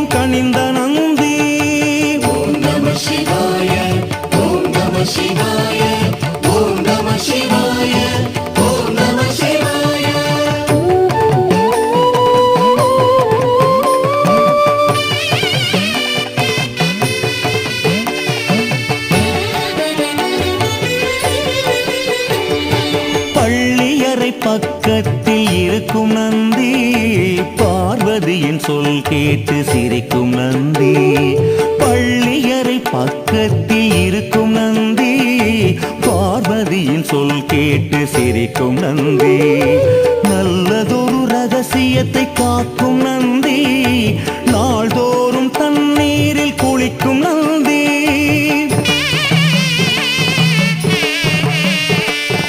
உள்ளம் கனிந்த நந்தி. ஓம் நம சிவாய. பள்ளியறை பக்கத்தில் இருக்கும் நந்தி. பார்வதியின் சொல் கேட்டு சிரிக்கும் நந்தி. பள்ளியறை பக்கத்தில் இருக்கும் நந்தி. பார்வதியின் சொல் கேட்டு சிரிக்கும் நந்தி. நல்லதொரு ரகசியத்தை காக்கும் நந்தி நந்தி.